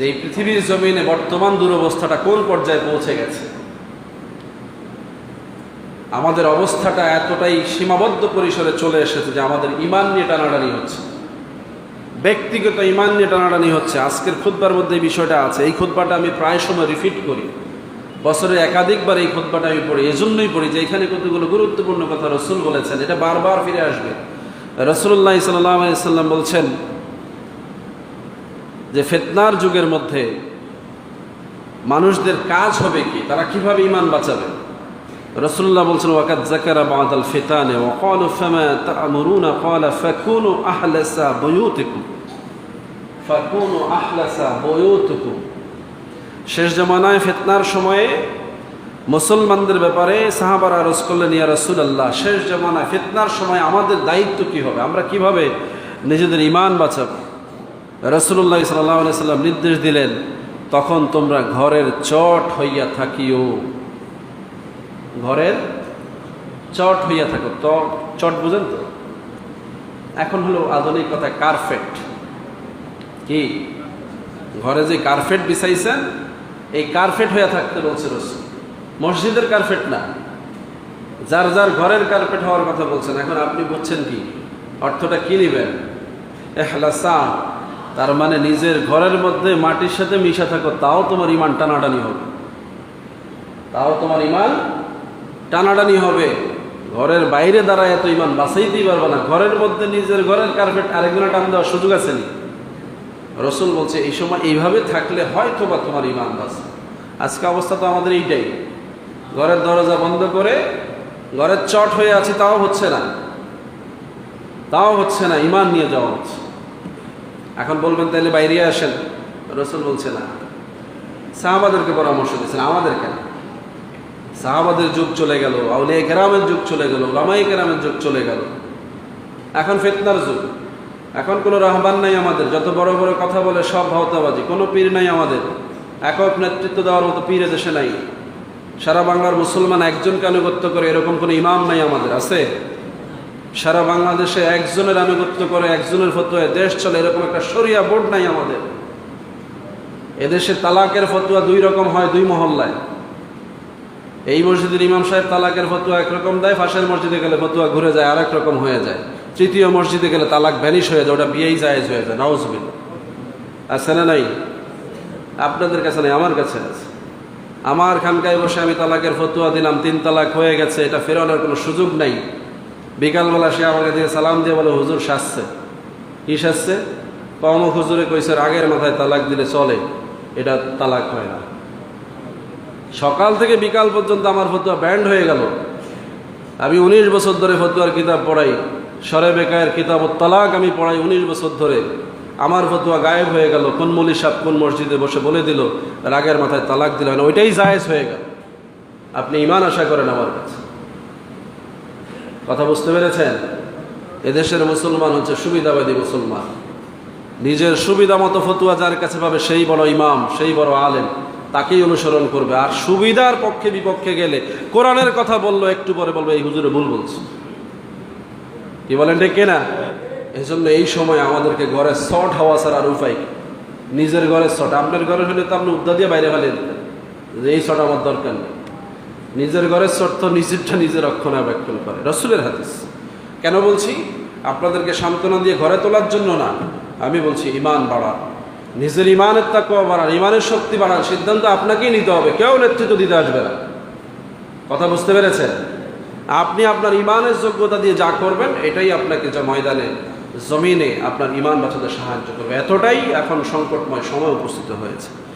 যে এই পৃথিবীর জমিনে বর্তমান দুরবস্থাটা কোন পর্যায়ে পৌঁছে গেছে? আমাদের অবস্থাটা এতটাই সীমাবদ্ধ পরিসরে চলে এসেছে যে আমাদের ইমান নিয়ে টানাটানি হচ্ছে। ব্যক্তিগত ইমান নিয়ে টানাটানি হচ্ছে। আজকের খুদ্বার মধ্যে এই বিষয়টা আছে। এই খুদ্বাটা আমি প্রায় সময় রিপিট করি। বছরে একাধিকবার এই খুদ্বাটা আমি পড়ি। এজন্যই পড়ি যে এখানে কতগুলো গুরুত্বপূর্ণ কথা রসুল বলেছেন। এটা বারবার ফিরে আসবে। রসুল্লাহ সাল্লাম বলছেন যে ফেতনার যুগের মধ্যে মানুষদের কাজ হবে কি? তারা কীভাবে ইমান বাঁচাবে? রসুল্লাহ বলছেন ওয়াকাত জাকারা বাদাল ফিতানে ওয়াকালু ফামা তা'মুরুনা ক্বালা ফাকুনু আহলাসা বুয়ুতিকুম। ফাকুনু আহলাসা বুয়ুতিকুম। শেষ জামানায় ফিতনার সময়ে মুসলমানদের ব্যাপারে সাহাবারা আরজ করলেন, ইয়া রাসূলুল্লাহ, শেষ জামানায় ফিতনার সময় আমাদের দায়িত্ব কি হবে? আমরা কীভাবে নিজেদের ইমান বাঁচাবো? রসুল্লাহ সাল্লাহ সাল্লাম নির্দেশ দিলেন, তখন তোমরা ঘরের চট হইয়া থাকিও। ঘরের চট হইয়া থাকো। তো, চট বুঝেন তো? এখন হলো আধুনিক কথা, কার্পেট। কি? ঘরে যে কার্পেট বিছাইছেন, এই কার্পেট হইয়া থাকতে বলছে রসুল। মসজিদের কার্পেট না। যার যার ঘরের কার্পেট হওয়ার কথা বলছেন। এখন আপনি বুঝছেন কি? অর্থটা কি নেবেন? এহলাসা তার মানে নিজের ঘরের মধ্যে মাটির সাথে মিশা থাকো, তাও তোমার ইমান টানাটানি হবে। তাও তোমার ইমান টানাটানি হবে। ঘরের বাইরে দাঁড়ায় এত ইমান বাঁচাইতেই পারবে না। ঘরের মধ্যে নিজের ঘরের কার্পেট আরেকজনে টান দেওয়ার সুযোগ আছে নি? রসুল বলছে, এই সময় এইভাবে থাকলে হয়তো বা তোমার ইমান বাঁচে। আজকে অবস্থা তো আমাদের এইটাই। ঘরের দরজা বন্ধ করে ঘরের চট হয়ে আছি, তাও হচ্ছে না। তাও হচ্ছে না, ইমান নিয়ে যাওয়া হচ্ছে। এখন বলবেন তাহলে বাইরে আসেন। রসুল বলছে, না। সাহাবাদেরকে পরামর্শ দিচ্ছেন আমাদের কেন? সাহাবাদের যুগ চলে গেল, আউলিয়া কেরামের যুগ চলে গেল লামাই কেরামের যুগ চলে গেল। এখন ফেতনার যুগ। এখন কোনো রহমান নাই আমাদের, যত বড় বড় কথা বলে সব ভাওতাবাজি, কোনো পীর নাই আমাদের। একক নেতৃত্ব দেওয়ার মতো পীর দেশে নাই। সারা বাংলার মুসলমান একজনকে আনুগত্য করে এরকম কোনো ইমাম নাই আমাদের, আছে? সারা বাংলাদেশে একজনের আনুগত্য করে, একজনের ফতোয়ায় দেশ চলে, এরকম একটা সরিয়া বোর্ড নাই আমাদের। এদেশে তালাকের ফতোয়া দুই রকম হয়, দুই মহল্লায়। এই মসজিদের ইমাম সাহেব তালাকের ফতুয়া একরকম দেয়, ফাঁসের মসজিদে গেলে ফতুয়া ঘুরে যায়, আরেক রকম হয়ে যায়। তৃতীয় মসজিদে গেলে তালাক ভ্যানিশ হয়ে যায়, ওটা বিয়েই জায়েজ হয়ে যায় নওয়াজবিল আছে না নাই? আপনাদের কাছে নেই, আমার কাছে আছে। আমার খানকায় বসে আমি তালাকের ফতুয়া দিলাম, তিন তালাক হয়ে গেছে, এটা ফেরানোর কোনো সুযোগ নাই। বিকালবেলা সে আমাকে দিয়ে সালাম দিয়ে বলে, হুজুর শাসছে কি শাসছে কম হুজুরে কইসের আগের মাথায় তালাক দিলে চলে, এটা তালাক হয় না। সকাল থেকে বিকাল পর্যন্ত আমার ফতুয়া ব্যান্ড হয়ে গেল। আমি উনিশ বছর ধরে ফতুয়ার কিতাব পড়াই। সরে বেকায়ের কিতাব তালাক আমি পড়াই উনিশ বছর ধরে। আমার ফতুয়া গায়েব হয়ে গেল। কোন মলি সাপ কোন মসজিদে বসে বলে দিল, রাগের মাথায় তালাক দিল না। ওইটাই জায়েজ হয়ে গেল। আপনি ইমান আশা করেন আমার কাছে। কথা বুঝতে পেরেছেন? এদেশের মুসলমান হচ্ছে সুবিধাবাদী মুসলমান। নিজের সুবিধা মতো ফতুয়া যার কাছে পাবে সেই বড় ইমাম, সেই বড় আলেম, তাকেই অনুসরণ করবে। আর সুবিধার পক্ষে বিপক্ষে গেলে কোরআনের কথা বলল, একটু পরে বলবে, এই হুজুরে ভুল বলছে। কি বলেন ডেকে না এই জন্য এই সময় আমাদেরকে ঘরে শর্ট হওয়া ছাড়া আর উপায় নিজের ঘরে শট আপনার ঘরে হলে তো আপনি উদ্দা দিয়ে বাইরে ফেলে দিতেন। যে এই শট আমার দরকার নেই। নিজের ঘরের শট তো নিজেরটা নিজের রক্ষণাবেক্ষণ করে। রসুলের হাদিস। কেন বলছি? আপনাদেরকে সান্ত্বনা দিয়ে ঘরে তোলার জন্য না। আমি বলছি ইমান বাড়া নিজের ইমানের তাকুয়া বাড়ান ইমানের শক্তি বাড়ান। সিদ্ধান্ত আপনাকেই নিতে হবে, কেউ নেতৃত্ব দিতে আসবে না। কথা বুঝতে পেরেছেন? আপনি আপনার ইমানের যোগ্যতা দিয়ে যা করবেন, এটাই আপনাকে যা ময়দানে, জমিনে আপনার ইমান বাঁচাতে সাহায্য করবে। এতটাই এখন সংকটময় সময় উপস্থিত হয়েছে।